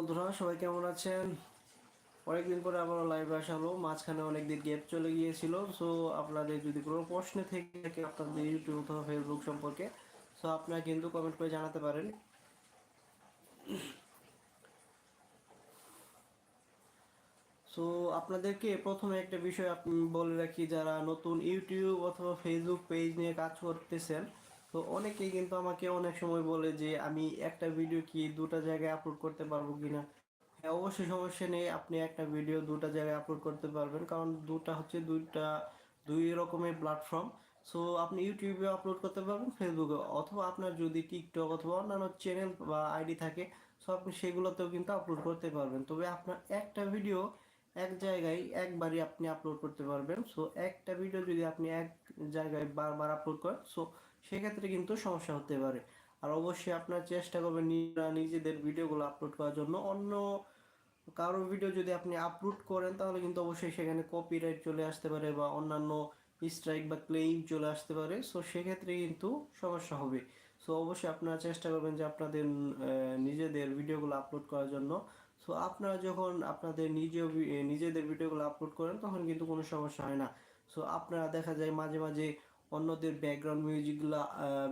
বন্ধুরা, সবাই কেমন আছেন? অনেকদিন পরে আবারও লাইভে আসা মাঝখানে অনেকদিন গ্যাপ চলে গিয়েছিল। সো আপনাদের যদি কোনো প্রশ্ন থেকে থাকে আপনাদের ইউটিউব অথবা ফেসবুক সম্পর্কে সো আপনারা কিন্তু কমেন্ট করে জানাতে পারেন। সো আপনাদেরকে প্রথমে একটা বিষয় বলে রাখি, যারা নতুন ইউটিউব অথবা ফেসবুক পেজ নিয়ে কাজ করতেছেন তো অনেকেই কিন্তু আমাকে অনেক সময় বলে যে, আমি একটা ভিডিও কি দুটা জায়গায় আপলোড করতে পারব কিনা? হ্যাঁ অবশ্যই সমস্যা নেই। আপনি একটা ভিডিও দুটা জায়গায় আপলোড করতে পারবেন। কারণ দুটা হচ্ছে দুইটা, দুই রকমের প্ল্যাটফর্ম সো আপনি ইউটিউবে আপলোড করতে পারবেন ফেসবুকে অথবা আপনার যদি টিকটক অথবা অন্যান্য চ্যানেল বা আইডি থাকে সো আপনি সেগুলোতেও কিন্তু আপলোড করতে পারবেন। তবে আপনার একটা ভিডিও এক জায়গায় একবারই আপনি আপলোড করতে পারবেন। সো একটা ভিডিও যদি আপনি এক জায়গায় বারবার আপলোড করেন সো সেক্ষেত্রে কিন্তু সমস্যা হতে পারে। আর অবশ্যই আপনার চেষ্টা করবেন নিজেদের ভিডিওগুলো আপলোড করার জন্য। অন্য কারোর ভিডিও যদি আপনি আপলোড করেন, তাহলে কিন্তু অবশ্যই সেখানে কপিরাইট চলে আসতে পারে বা অন্যান্য স্ট্রাইক বা ক্লেইম চলে আসতে পারে। সো সেক্ষেত্রে কিন্তু সমস্যা হবে। সো অবশ্যই আপনারা চেষ্টা করবেন যে আপনাদের নিজেদের ভিডিওগুলো আপলোড করার জন্য। সো আপনারা যখন আপনাদের নিজে নিজেদের ভিডিওগুলো আপলোড করেন, তখন কিন্তু কোনো সমস্যা হয় না। সো আপনারা দেখা যায় মাঝে মাঝে অন্যদের ব্যাকগ্রাউন্ড মিউজিকগুলা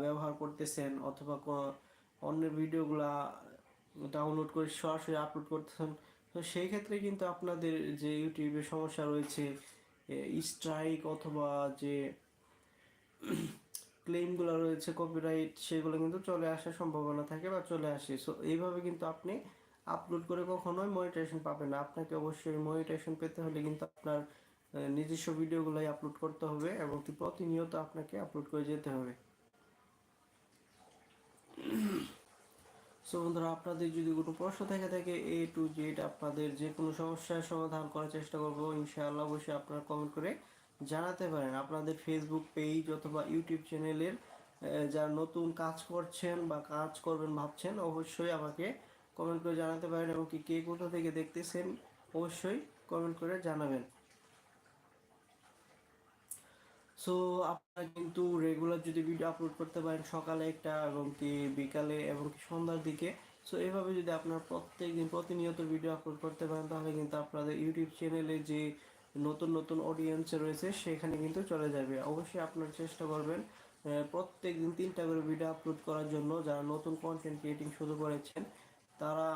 ব্যবহার করতেছেন অথবা অন্যের ভিডিওগুলা ডাউনলোড করে সরাসরি আপলোড করতেছেন। তো সেই ক্ষেত্রে কিন্তু আপনাদের যে ইউটিউবে সমস্যা রয়েছে স্ট্রাইক অথবা যে ক্লেমগুলো রয়েছে কপিরাইট সেগুলো কিন্তু চলে আসার সম্ভাবনা থাকে বা চলে আসে। সো এইভাবে কিন্তু আপনি আপলোড করে কখনোই মনিটাইজেশন পাবেন না। আপনাকে অবশ্যই মনিটাইজেশন পেতে হলে কিন্তু আপনার নিজস্ব ভিডিওগুলোই আপলোড করতে হবে এবং প্রতিনিয়ত আপনাকে আপলোড করে যেতে হবে। সো বন্ধুরা, আপনাদের যদি কোনো প্রশ্ন থেকে থাকে এ টু জেড আপনাদের যে কোনো সমস্যার সমাধান করার চেষ্টা করব, ইনশাআল্লাহ অবশ্যই আপনারা কমেন্ট করে জানাতে পারেন। আপনাদের ফেসবুক পেজ অথবা ইউটিউব চ্যানেলের যারা নতুন কাজ করছেন বা কাজ করবেন ভাবছেন, অবশ্যই আমাকে কমেন্ট করে জানাতে পারেন এবং কি কে কোথা থেকে দেখতেছেন, অবশ্যই কমেন্ট করে জানাবেন। সো আপনারা কিন্তু রেগুলার যদি ভিডিও আপলোড করতে পারেন সকালে একটা এবং কি বিকালে এবং কি সন্ধ্যার দিকে। সো এভাবে যদি আপনারা প্রত্যেক দিন প্রতিনিয়ত ভিডিও আপলোড করতে পারেন, তাহলে কিন্তু আপনাদের ইউটিউব চ্যানেলে যে নতুন নতুন অডিয়েন্স রয়েছে, সেখানে কিন্তু চলে যাবে। অবশ্যই আপনারা চেষ্টা করবেন প্রত্যেক দিন তিনটা করে ভিডিও আপলোড করার জন্য যারা নতুন কন্টেন্ট ক্রিয়েটিং শুরু করেছেন, তারা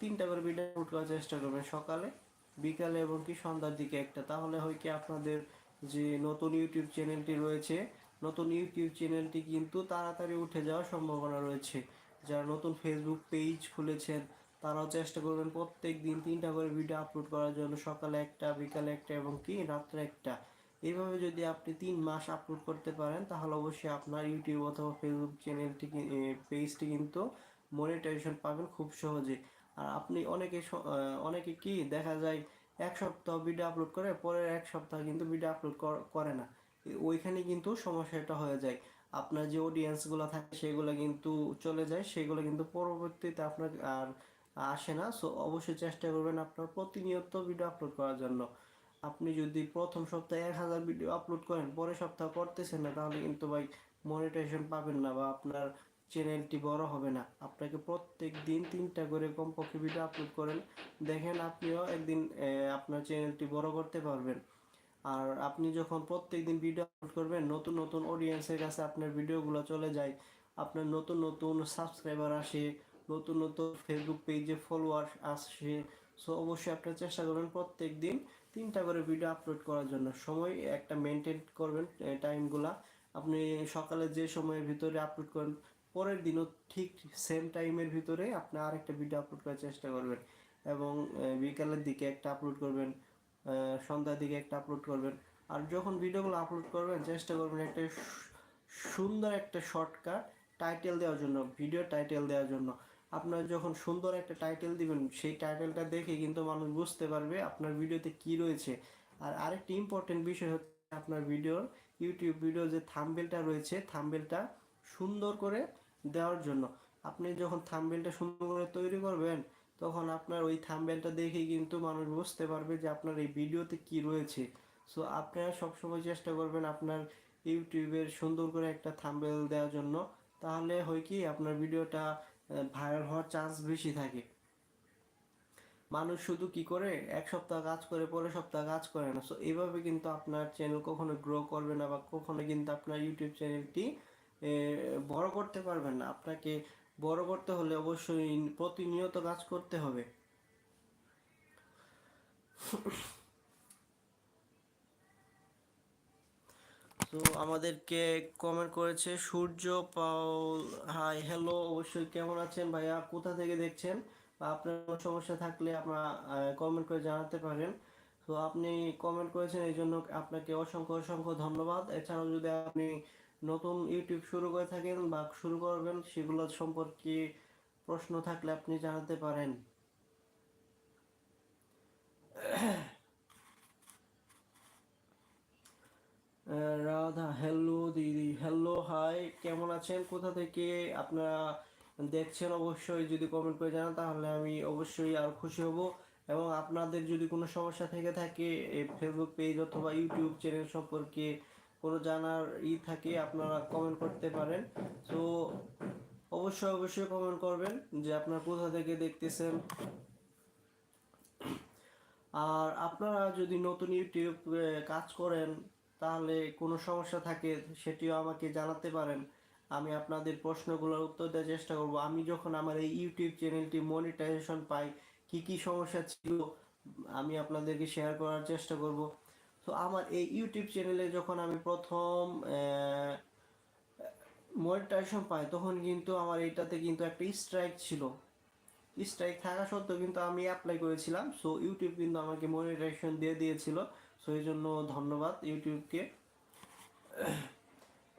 তিনটা করে ভিডিও আপলোড করার চেষ্টা করবেন সকালে, বিকালে এবং কি সন্ধ্যার দিকে একটা। তাহলে হয় কি আপনাদের যে নতুন ইউটিউব চ্যানেলটি রয়েছে, নতুন ইউটিউব চ্যানেলটি কিন্তু তাড়াতাড়ি উঠে যাওয়ার সম্ভাবনা রয়েছে। যারা নতুন ফেসবুক পেজ খুলেছেন, তারাও চেষ্টা করবেন প্রত্যেক দিন তিনটা করে ভিডিও আপলোড করার জন্য, সকালে একটা, বিকালে একটা এবং কি, রাত্রে একটা। এইভাবে যদি আপনি তিন মাস আপলোড করতে পারেন, তাহলে অবশ্যই আপনার ইউটিউব অথবা ফেসবুক চ্যানেলটি পেজটি কিন্তু মনিটাইজেশন পাবেন খুব সহজে। আর আপনি অনেকে অনেকে কি, দেখা যায় এক সপ্তাহ ভিডিও আপলোড করে, পরের এক সপ্তাহ কিন্তু ভিডিও আপলোড করে না। ওইখানে কিন্তু সমস্যাটা হয়ে যায়। আপনার যে অডিয়েন্সগুলো থাকে, সেগুলো কিন্তু চলে যায়, সেগুলো কিন্তু পরবর্তীতে আপনার আর আসে না। সো অবশ্যই চেষ্টা করবেন আপনার প্রতিনিয়ত ভিডিও আপলোড করার জন্য। আপনি যদি প্রথম সপ্তাহে এক হাজার ভিডিও আপলোড করেন, পরের সপ্তাহ করতেছেন না, তাহলে কিন্তু ভাই মনিটাইজেশন পাবেন না বা আপনার চ্যানেলটি বড় হবে না। আপনাকে প্রত্যেক দিন তিনটা করে কমপক্ষে ভিডিও আপলোড করেন। দেখেন আপনিও একদিন আপনার চ্যানেলটি বড় করতে পারবেন। আর আপনি যখন প্রত্যেক দিন ভিডিও আপলোড করবেন, নতুন নতুন অডিয়েন্সের কাছে আপনার ভিডিওগুলো চলে যায়। আপনার নতুন নতুন সাবস্ক্রাইবার আসে, নতুন নতুন ফেসবুক পেজে ফলোয়ার আসে। সো অবশ্যই আপনার চেষ্টা করবেন প্রত্যেক দিন তিনটা করে ভিডিও আপলোড করার জন্য। সময় একটা মেনটেন করবেন টাইমগুলা আপনি সকালে যে সময়ের ভিতরে আপলোড করেন পরের দিনও ঠিক সেম টাইমের ভিতরে আপনি আরেকটা ভিডিও আপলোড করার চেষ্টা করবেন এবং বিকালের দিকে একটা আপলোড করবেন সন্ধ্যার দিকে একটা আপলোড করবেন। আর যখন ভিডিওগুলো আপলোড করবেন, চেষ্টা করবেন একটা সুন্দর একটা শর্টকাট টাইটেল দেওয়ার জন্য ভিডিও টাইটেল দেওয়ার জন্য। আপনার যখন সুন্দর একটা টাইটেল দিবেন, সেই টাইটেলটা দেখে কিন্তু মানুষ বুঝতে পারবে আপনার ভিডিওতে কি রয়েছে। আর আরেকটি ইম্পর্টেন্ট বিষয় হচ্ছে আপনার ভিডিওর ইউটিউব ভিডিও যে থাম্বেলটা রয়েছে থাম্বেলটা সুন্দর করে দেওয়ার জন্য। আপনি যখন থাম্বেলটা সুন্দর করে তৈরি করবেন, তখন আপনার ওই থাম্বেলটা দেখেই কিন্তু মানুষ বুঝতে পারবে যে আপনার এই ভিডিওতে কি রয়েছে। সো আপনারা সবসময় চেষ্টা করবেন আপনার ইউটিউবের সুন্দর করে একটা থাম্বেল দেওয়ার জন্য। তাহলে হয় কি, আপনার ভিডিওটা ভাইরাল হওয়ার চান্স বেশি থাকে। মানুষ শুধু কি করে? এক সপ্তাহ কাজ করে, পরের সপ্তাহ কাজ করে না। সো এইভাবে কিন্তু আপনার চ্যানেল কখনো গ্রো করবে না বা কখনো কিন্তু আপনার ইউটিউব চ্যানেলটি বড় করতে পারবেন না। আপনাকে বড় করতে হলে অবশ্যই প্রতিনিয়ত কাজ করতে হবে। তো আমাদেরকে কমেন্ট করেছে, সূর্য পাউল হাই হ্যালো অবশ্যই কেমন আছেন ভাইয়া? কোথা থেকে দেখছেন? বা আপনার কোনো সমস্যা থাকলে আপনারা কমেন্ট করে জানাতে পারেন। তো আপনি কমেন্ট করেছেন এই জন্য আপনাকে অসংখ্য অসংখ্য ধন্যবাদ। এছাড়াও যদি আপনি নতুন ইউটিউব শুরু করে থাকেন বা শুরু করবেন, সেগুলো সম্পর্কে প্রশ্ন থাকলে আপনি জানাতে পারেন। রাধা হ্যালো দিদি। হ্যালো হাই কেমন আছেন? কোথা থেকে আপনারা দেখছেন? অবশ্যই যদি কমেন্ট করে জানান, তাহলে আমি অবশ্যই আর খুশি হব। এবং আপনাদের যদি কোনো সমস্যা থেকে থাকে ফেসবুক পেজ অথবা ইউটিউব চ্যানেল সম্পর্কে কোনো জানার ই থাকে, আপনারা কমেন্ট করতে পারেন। তো অবশ্যই অবশ্যই কমেন্ট করবেন যে আপনারা কোথা থেকে দেখতেছেন। আর আপনারা যদি নতুন ইউটিউব কাজ করেন, তাহলে কোনো সমস্যা থাকে, সেটিও আমাকে জানাতে পারেন। আমি আপনাদের প্রশ্নগুলোর উত্তর দেওয়ার চেষ্টা করব। আমি যখন আমার এই ইউটিউব চ্যানেলটি মনিটাইজেশন পাই, কি কি সমস্যা ছিল, আমি আপনাদেরকে শেয়ার করার চেষ্টা করব। তো আমার এই ইউটিউব চ্যানেলে যখন আমি প্রথম মনিটাইজেশন পাই, তখন কিন্তু আমার এইটাতে কিন্তু একটা স্ট্রাইক ছিল। স্ট্রাইক থাকা সত্ত্বেও কিন্তু আমি অ্যাপ্লাই করেছিলাম। সো ইউটিউব কিন্তু আমাকে মনিটাইজেশন দিয়ে দিয়েছিল। সো এই জন্য ধন্যবাদ ইউটিউবকে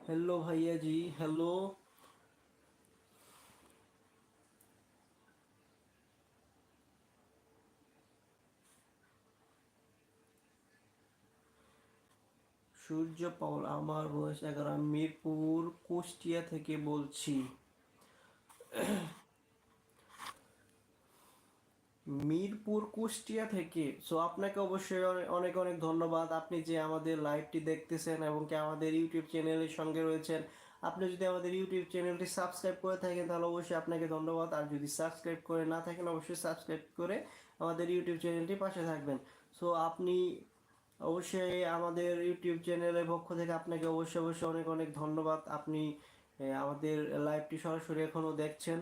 হ্যালো ভাইয়া জি হ্যালো সূর্য পাওয়াল আমার বয়স এগারো। মিরপুর, কুষ্টিয়া থেকে বলছি। মিরপুর, কুষ্টিয়া থেকে। সো আপনাকে অবশ্যই অনেক অনেক ধন্যবাদ। আপনি যে আমাদের লাইভটি দেখতেছেন এবং কি আমাদের ইউটিউব চ্যানেলের সঙ্গে রয়েছেন, আপনি যদি আমাদের ইউটিউব চ্যানেলটি সাবস্ক্রাইব করে থাকেন, তাহলে অবশ্যই আপনাকে ধন্যবাদ। আর যদি সাবস্ক্রাইব করে না থাকেন, অবশ্যই সাবস্ক্রাইব করে আমাদের ইউটিউব চ্যানেলটি পাশে থাকবেন। সো আপনি অবশ্যই আমাদের ইউটিউব চ্যানেলের পক্ষ থেকে আপনাকে অবশ্যই অবশ্যই অনেক অনেক ধন্যবাদ। আপনি আমাদের লাইভটি সরাসরি এখনও দেখছেন।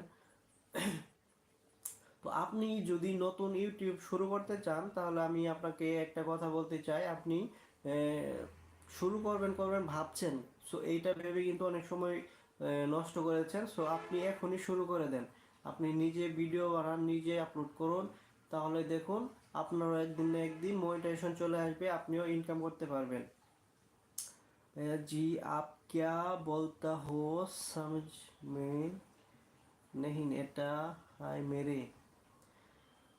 তো আপনি যদি নতুন ইউটিউব শুরু করতে চান, তাহলে আমি আপনাকে একটা কথা বলতে চাই। আপনি শুরু করবেন করবেন ভাবছেন। সো এইটা ভেবে কিন্তু অনেক সময় নষ্ট করেছেন। সো আপনি এখনই শুরু করে দেন। আপনি নিজে ভিডিও বানান, নিজে আপলোড করুন। তাহলে দেখুন আপনারও একদিন না একদিন মনিটাইজেশন চলে আসবে আপনিও ইনকাম করতে পারবেন জি আপ क्या बोलता हो समझ में नहीं এটা हाय मेरे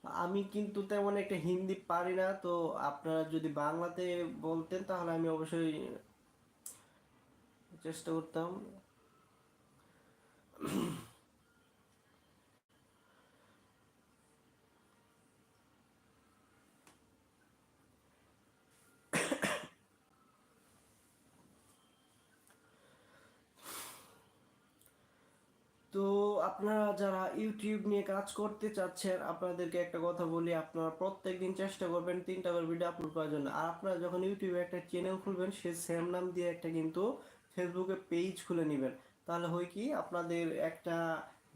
আমি কিন্তু তেমন একটা হিন্দি পারি না তো আপনারা যদি বাংলাতে বলতেন তাহলে আমি অবশ্যই চেষ্টা করতাম আপনারা যারা ইউটিউব নিয়ে কাজ করতে চাচ্ছেন, আপনাদেরকে একটা কথা বলি, আপনারা প্রত্যেক দিন চেষ্টা করবেন তিনটা করে ভিডিও আপলোড করার জন্য। আর আপনারা যখন ইউটিউবে একটা চ্যানেল খুলবেন, সে সেম নাম দিয়ে একটা কিন্তু ফেসবুকে পেজ খুলে নেবেন। তাহলে হয় কি, আপনাদের একটা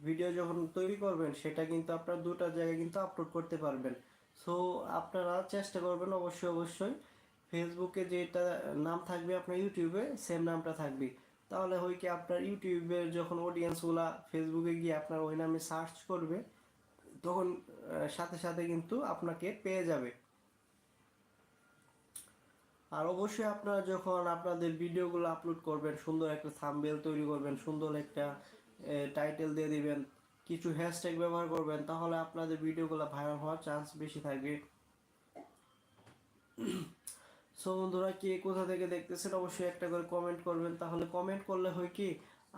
ভিডিও যখন তৈরি করবেন, সেটা কিন্তু আপনারা দুটা জায়গায় কিন্তু আপলোড করতে পারবেন। সো আপনারা চেষ্টা করবেন অবশ্যই অবশ্যই ফেসবুকে যেটা নাম থাকবে আপনার ইউটিউবে সেম নামটা থাকবে। তাহলে হয় কি আপনার ইউটিউবের যখন অডিয়েন্সগুলা ফেসবুকে গিয়ে আপনার ওই নামে সার্চ করবে, তখন সাথে সাথে কিন্তু আপনাকে পেয়ে যাবে। আর অবশ্যই আপনারা যখন আপনাদের ভিডিওগুলো আপলোড করবেন, সুন্দর একটা থাম্বেল তৈরি করবেন, সুন্দর একটা টাইটেল দিয়ে দিবেন, কিছু হ্যাশট্যাগ ব্যবহার করবেন, তাহলে আপনাদের ভিডিওগুলো ভাইরাল হওয়ার চান্স বেশি থাকবে। সো বন্ধুরা কে কোথা থেকে দেখতেছেন অবশ্যই একটা করে কমেন্ট করবেন। তাহলে কমেন্ট করলে হয় কি,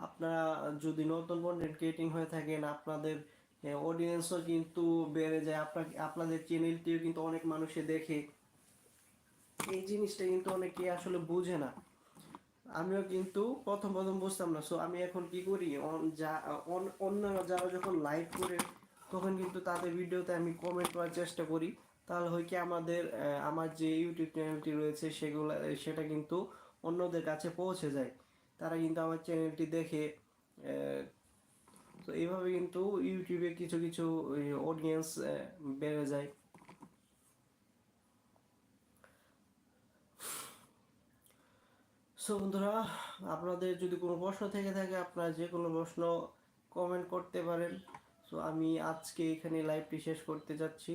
আপনারা যদি নতুন কন্টেন্ট ক্রিয়েটিং হয়ে থাকেন, আপনাদের অডিয়েন্সও কিন্তু বেড়ে যায়। আপনার আপনাদের চ্যানেলটিও কিন্তু অনেক মানুষে দেখে। এই জিনিসটা কিন্তু অনেকে আসলে বুঝে না। আমিও কিন্তু প্রথম প্রথম বুঝতাম না। সো আমি এখন কি করি? যা অন্যরা যারা যখন লাইভ করে, তখন কিন্তু তাদের ভিডিওতে আমি কমেন্ট করার চেষ্টা করি। তাহলে হয় কি আমাদের আমার যে ইউটিউব চ্যানেলটি রয়েছে সেগুলো, সেটা কিন্তু অন্যদের কাছে পৌঁছে যায়। তারা কিন্তু আমার চ্যানেলটি দেখে তো এইভাবে কিন্তু ইউটিউবে কিছু কিছু অডিয়েন্স বেড়ে যায়। সো বন্ধুরা, আপনাদের যদি কোনো প্রশ্ন থেকে থাকে, আপনারা যে কোনো প্রশ্ন কমেন্ট করতে পারেন। সো আমি আজকে এখানে লাইভটি শেষ করতে যাচ্ছি।